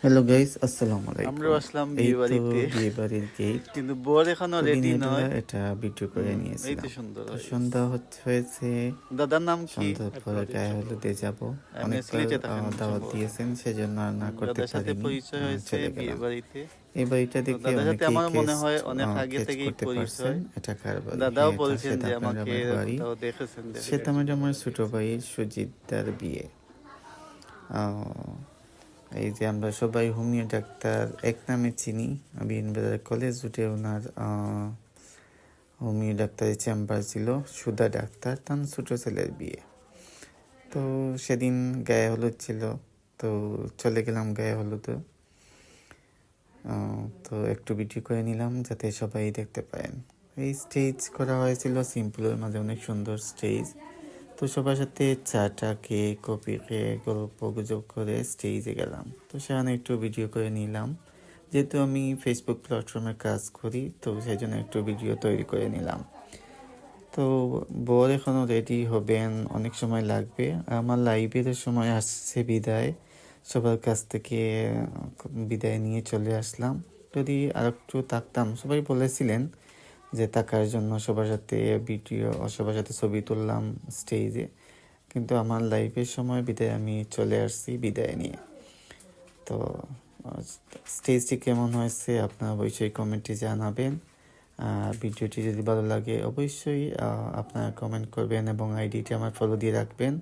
Hello guys আসসালামু আলাইকুম আমরাও আসলাম বিয়ে তো বাড়িতে। বিয়ে বাড়ির গেট কিন্তু বর এখনও রেডি নয়। এটা ভিডিও করে নিয়েছি এই তো সুন্দর তো সন্ধ্যা হচ্ছে হয়েছে। দাদার নাম কি? সন্ধ্যার পরে গায়ে হলুদে যাব। থাকেন দাওয়াত দিয়েছেন সেজন্য আর না করতে দাদার সাথে পরিচয় হয়েছে চলে বিয়ে বাড়িতে এই বাড়িটা দেখে সাথে আমার মনে হয় অনেক আগে থেকেই পরিচয়। এটা কার বাড়ি? দাদাও হ্যাঁ, বলছেন যে আমাকে কোথাও দেখেছেন দেখে। শ্বেতা ম্যাডামের ছোট ভাই সুজিতদার বিয়ে। আহ, এই যে আমরা সবাই হোমিও ডাক্তার এক নামে চিনি বিএনবাজার কলেজ রুটে ওনার হোমিও ডাক্তারের চেম্বার ছিল, সুধা ডাক্তার, তার ছোটো ছেলের বিয়ে। তো সেদিন গায়ে হলুদ ছিল, তো চলে গেলাম গায়ে হলুদ। তো একটু ভিডিও করে নিলাম যাতে সবাই দেখতে পারেন। এই স্টেজ করা হয়েছিল সিম্পলের মাঝে, অনেক সুন্দর স্টেজ। তো সবার সাথে চাটা খেয়ে কপি খেয়ে, গল্প গুজব করে স্টেজে গেলাম। তো সেখানে একটু ভিডিও করে নিলাম। যেহেতু আমি ফেসবুক প্ল্যাটফর্মে কাজ করি, তো সেই জন্য একটু ভিডিও তৈরি করে নিলাম। তো বর এখনও রেডি হবেন, অনেক সময় লাগবে। আমার লাইভের সময় আসছে বিদায়। সবার কাছ থেকে বিদায় নিয়ে চলে আসলাম। যদি আর একটু থাকতাম, সবাই বলেছিলেন যে থাকার জন্য সবার সাথে ভিডিও, সবার সাথে ছবি তুললাম স্টেজে কিন্তু আমার লাইফের সময় বিদায় আমি চলে আসছি বিদায় নিয়ে। তো স্টেজটি কেমন হয়েছে আপনারা অবশ্যই কমেন্টে জানাবেন। আর ভিডিওটি যদি ভালো লাগে অবশ্যই আপনারা কমেন্ট করবেন এবং আইডিটি আমার ফলো দিয়ে রাখবেন।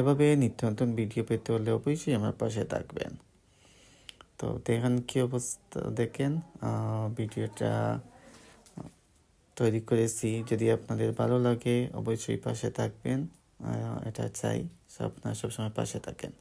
এভাবে নিত্য নতুন ভিডিও পেতে হলে অবশ্যই আমার পাশে থাকবেন। তো, দেখেন কী অবস্থা, দেখেন ভিডিওটা তৈরি করেছি। যদি আপনাদের ভালো লাগে, অবশ্যই পাশে থাকবেন। এটা চাই আপনারা সবসময় পাশে থাকেন।